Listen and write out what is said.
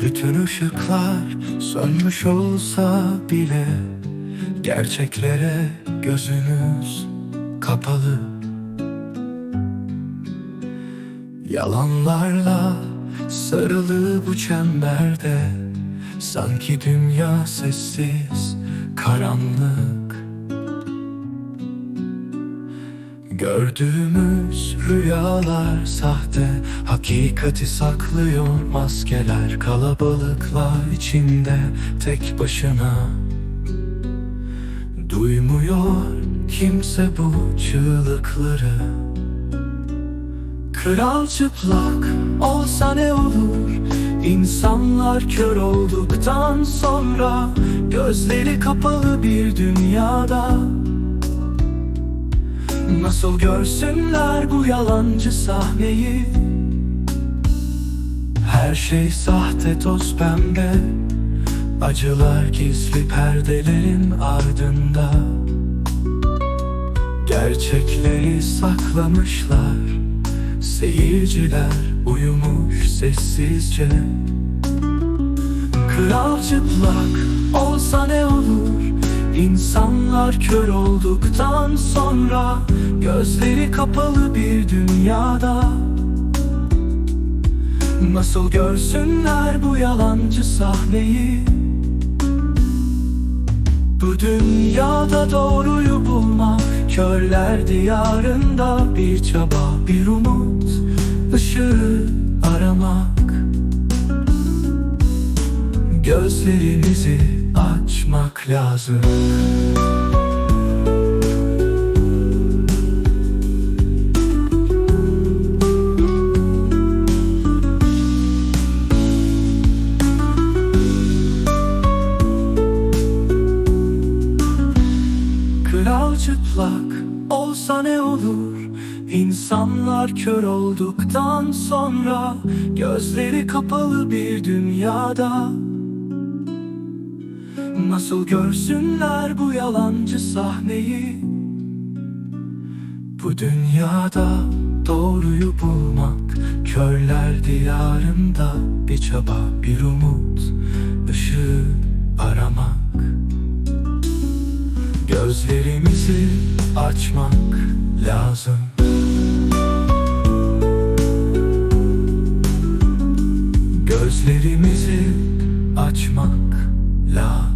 Bütün ışıklar sönmüş olsa bile Gerçeklere gözünüz kapalı. Yalanlarla sarılı bu çemberde Sanki dünya sessiz, karanlık Gördüğümüz rüyalar sahte Hakikati saklıyor maskeler Kalabalıklar içinde tek başına. Duymuyor kimse bu çığlıkları. Kral çıplak olsa ne olur? İnsanlar kör olduktan sonra Gözleri kapalı bir dünyada Nasıl görsünler bu yalancı sahneyi? Her şey sahte toz pembe. Acılar gizli perdelerin ardında. Gerçekleri saklamışlar. Seyirciler uyumuş sessizce. Kral çıplak olsa ne olur İnsanlar kör olduktan sonra Gözleri kapalı bir dünyada. Nasıl görsünler bu yalancı sahneyi? Bu dünyada doğruyu bulmak Körler diyarında bir çaba Bir umut Gözlerimizi açmak lazım. Kral çıplak olsa ne olur? İnsanlar kör olduktan sonra Gözleri kapalı bir dünyada Nasıl görsünler bu yalancı sahneyi? Bu dünyada doğruyu bulmak Körler diyarında bir çaba bir umut ışığı aramak. Gözlerimizi açmak lazım. Gözlerimizi açmak lazım